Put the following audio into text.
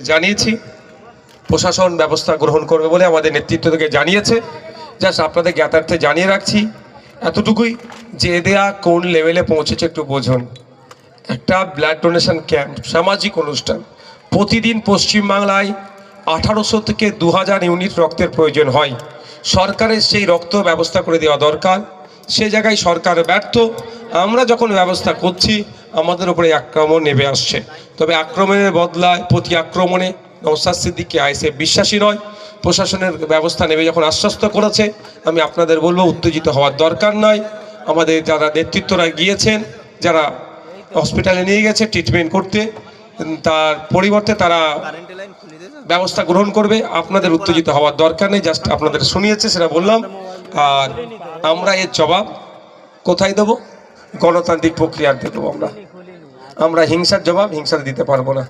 জানিয়েছি, প্রশাসন ব্যবস্থা গ্রহণ করবে বলে আমাদের নেতৃত্ব থেকে জানিয়েছে। জাস্ট আপনাদের জ্ঞাতার্থে জানিয়ে রাখছি, এতটুকুই যে এদেয়া কোন লেভেলে পৌঁছেছে একটু বোঝুন। একটা ব্লাড ডোনেশন ক্যাম্প সামাজিক অনুষ্ঠান। প্রতিদিন পশ্চিমবাংলায় আঠারোশো থেকে দু হাজার ইউনিট রক্তের প্রয়োজন হয়। সরকারের সেই রক্ত ব্যবস্থা করে দেওয়া দরকার। সে জায়গায় সরকার ব্যর্থ আমরা যখন ব্যবস্থা করছি, আমাদের উপরে আক্রমণ নেমে আসছে। তবে আক্রমণের বদলায়, প্রতি আক্রমণে নৌসাদ সিদ্দিককে আইসে বিশ্বাসী নয়। প্রশাসনের ব্যবস্থা নেবে যখন আশ্বস্ত করেছে, আমি আপনাদের বলব, উত্তেজিত হওয়ার দরকার নয়। আমাদের যারা নেতৃত্বরা গিয়েছেন, যারা হসপিটালে নিয়ে গেছে ট্রিটমেন্ট করতে, তার পরিবর্তে তারা ব্যবস্থা গ্রহণ করবে। আপনাদের উত্তেজিত হওয়ার দরকার নেই, জাস্ট আপনাদের শুনিয়েছে, সেটা বললাম। আর আমরা এর জবাব কোথায় দেবো? গণতান্ত্রিক প্রক্রিয়ার দেবো আমরা। আমরা হিংসার জবাব হিংসা দিতে পারব না।